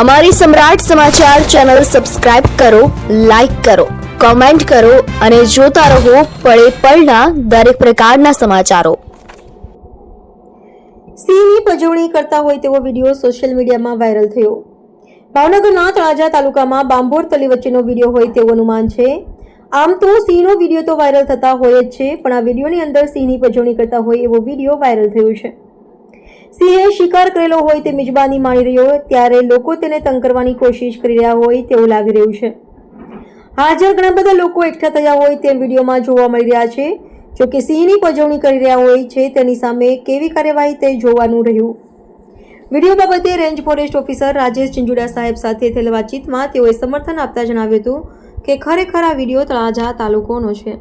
અમારી Samrat Samachar channel subscribe કરો, like કરો, કોમેન્ટ કરો અને જોતા રહો પળે પળના દરેક પ્રકારના સમાચારો. સિંહની પજવણી કરતા હોય તેવો વીડિયો સોશિયલ મીડિયામાં વાયરલ થયો. ભાવનગરના તળાજા તાલુકામાં બાંભોર તલી વચ્ચેનો વીડિયો હોય તેવું અનુમાન છે. આમ તો સિંહનો વીડિયો તો વાયરલ થતા હોય જ છે, પણ આ વિડીયોની અંદર સિંહની પજવણી કરતા હોય એવો વીડિયો વાયરલ થયો છે. સિંહે શિકાર કરેલો હોય તે મિજબાની માણી રહ્યો ત્યારે લોકો તેને તંગ કરવાની કોશિશ કરી રહ્યા હોય તેવું લાગી રહ્યું છે. હાજર ઘણા બધા લોકો એકઠા થયા હોય તેમ વિડીયોમાં જોવા મળી રહ્યા છે. જો કે સિંહની પજવણી કરી રહ્યા હોય છે, તેની સામે કેવી કાર્યવાહી તે જોવાનું રહ્યું. વીડિયો બાબતે range forest officer Rajesh Chinjuda સાહેબ સાથે થયેલ વાતચીતમાં તેઓએ સમર્થન આપતા જણાવ્યું હતું કે ખરેખર આ વીડિયો તળાજા તાલુકોનો છે.